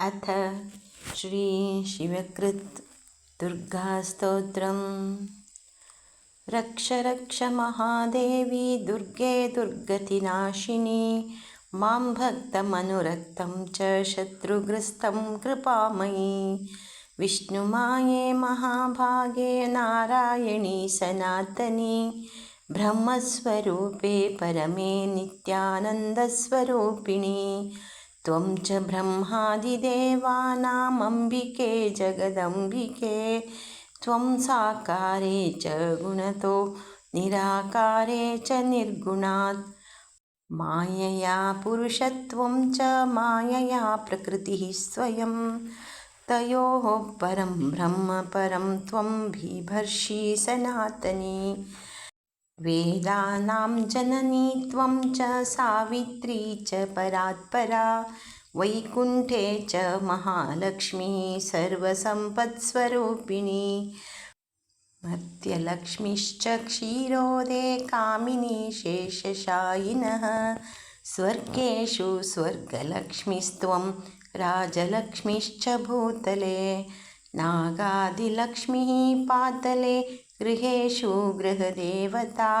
अथ श्रीशिवकृत् दुर्गास्तोत्रम्। रक्ष रक्ष महादेवी दुर्गे दुर्गतिनाशिनी मां भक्तमनुरक्तं च शत्रुग्रस्तं कृपामयी। विष्णुमाये महाभागे नारायणी सनातनी ब्रह्मस्वरूपे परमे नित्यानन्दस्वरूपिणी त्वं च ब्रह्मादिदेवानामम्बिके, जगदम्बिके। त्वं साकारे च गुणतो, निराकारे च निर्गुणात्। मायया पुरुषत्वं च मायया प्रकृतिः स्वयं। तयोः परं ब्रह्म परं त्वं बिभर्षि सनातनी। वेदानां जननी त्वं च सावित्री च परात्परा वैकुण्ठे च महालक्ष्मी सर्वसम्पत्स्वरूपिणी। मर्त्यलक्ष्मीश्च क्षीरोदे कामिनी शेषशायिनः। स्वर्गेषु स्वर्गलक्ष्मीस्त्वं राजलक्ष्मीश्च भूतले नागादिलक्ष्मीः पातले गृहेषु गृहदेवता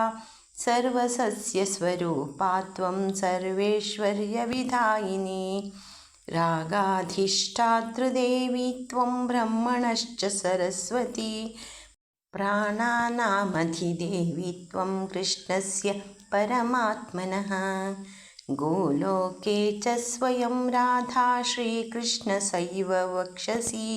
सर्वसस्यस्वरूपा त्वं सर्वेश्वर्यविधायिनी रागाधिष्ठातृदेवी त्वं ब्रह्मणश्च सरस्वती प्राणानामधिदेवी त्वं कृष्णस्य परमात्मनः गोलोके च स्वयं राधा श्रीकृष्णसैव वक्षसि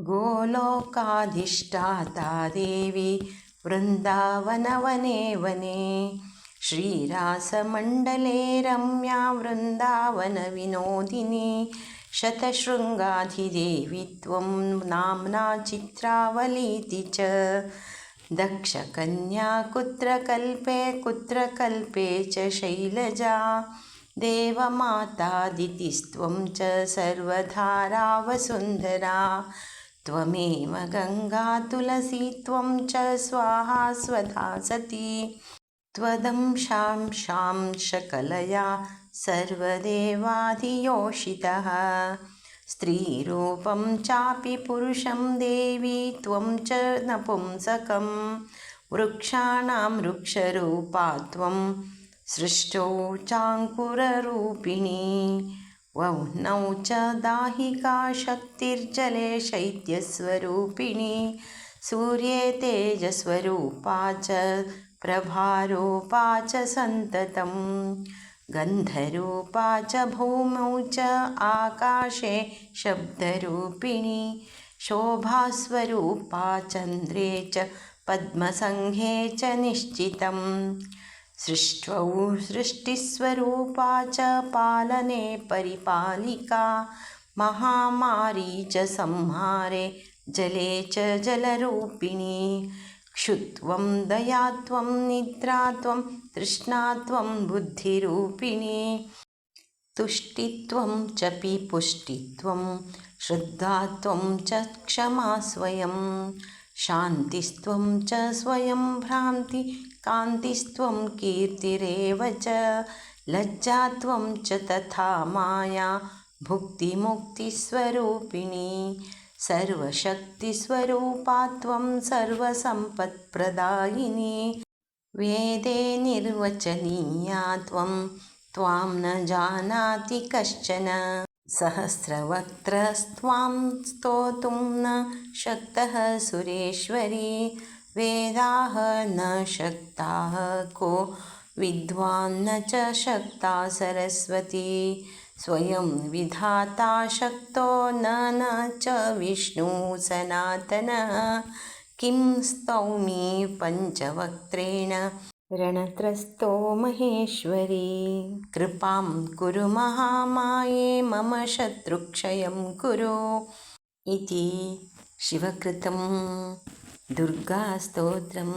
गोलोकाधिष्ठाता देवी वृन्दावनवने वने। श्रीरासमण्डले रम्या वृन्दावनविनोदिनी। शतशृङ्गाधिदेवी त्वं नाम्ना चित्रावलीति च। दक्षकन्या कुत्र कल्पे कुत्र कल्पे च शैलजा। देवमातादितिस्त्वं च सर्वधारावसुन्धरा त्वमेव गङ्गा तुलसी त्वं च स्वाहा स्वधा सती त्वदंशां शां शकलया सर्वदेवाधियोषितः स्त्रीरूपं चापि पुरुषं देवी त्वं च नपुंसकं वृक्षाणां वृक्षरूपा त्वं सृष्टौ चाङ्कुररूपिणी वह्नौ च दाहिका शक्तिर्जले शैत्यस्वरूपिणी। सूर्ये तेजस्वरूपा च प्रभारूपा च सन्ततं गन्धरूपा च भूमौ च आकाशे शब्दरूपिणी। शोभास्वरूपा चन्द्रे च पद्मसङ्घे च निश्चितम् सृष्टौ सृष्टिस्वरूपा च पालने परिपालिका। महामारी च संहारे जले च जलरूपिणी। क्षुत्वं दयात्वं निद्रात्वं तृष्णात्वं बुद्धिरूपिणी। तुष्टित्वं च पुष्टित्वं श्रद्धात्वं च क्षमा स्वयं। शान्तिस्त्वं च स्वयं भ्रान्ति कान्तिस्त्वं कीर्तिरेव च लज्जात्वं च तथा माया भुक्तिमुक्तिस्वरूपिणी। सर्वशक्तिस्वरूपा त्वं सर्वसम्पत्प्रदायिनी। वेदे निर्वचनीया त्वं त्वां न जानाति कश्चन। सहस्रवक्त्रस्त्वां स्तोतुं न शक्तः सुरेश्वरी वेदाः न शक्ताः को विद्वान्न च शक्ता सरस्वती। स्वयं विधाता शक्तो न न च विष्णु सनातनः। किं स्तौमि पञ्चवक्त्रेण? रणत्रस्तो महेश्वरी। कृपां कुरु महामाये मम शत्रुक्षयं कुरु। इति शिवकृतं दुर्गास्तोत्रं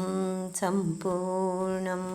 सम्पूर्णम्